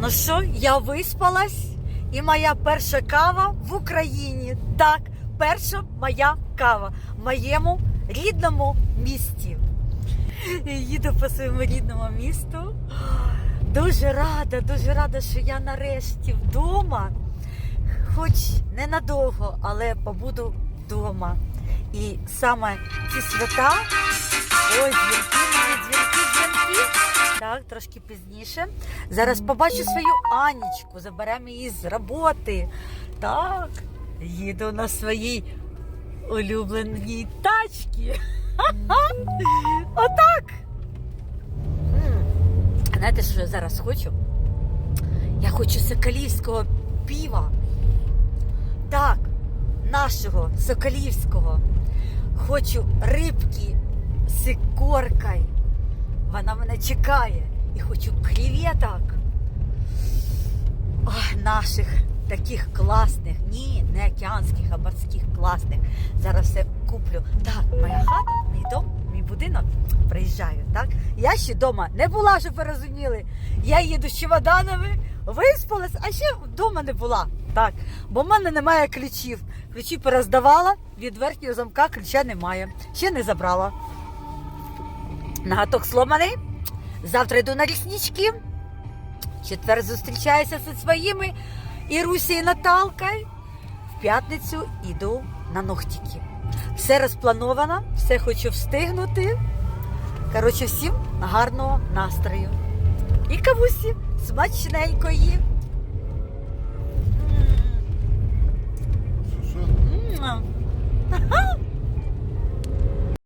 Ну що, я виспалась, і моя перша кава в Україні. Так, перша моя кава в моєму рідному місті. Їду по своєму рідному місту. Дуже рада, дуже рада, що я нарешті вдома. Хоч ненадовго, але побуду вдома. І саме ці свята. Ой, дзвінки, дзвінки, дзвінки. Так, трошки пізніше. Зараз побачу свою Анічку, заберемо її з роботи. Так, їду на своїй улюбленій тачці. Отак. Знаєте, що я зараз хочу? Я хочу соколівського піва. Так, нашого соколівського. Хочу рибки з ікоркою. Вона мене чекає. І хочу креветок. Ой, наших таких класних. Ні, не океанських, а морських класних. Зараз все куплю. Так, моя хата, мій дом, мій будинок. Приїжджаю, так? Я ще вдома не була, щоб ви розуміли. Я їду з чемоданами, виспалась, а ще вдома не була. Так, бо в мене немає ключів. Ключі перездавала, від верхнього замка ключа немає. Ще не забрала. Нагаток сломаний. Завтра йду на ліснички. Четвер зустрічаюся зі своїми Ірусі і Наталкою. В п'ятницю йду на ногтики. Все розплановано, все хочу встигнути. Коротше, всім гарного настрою. І кавусі смачненької.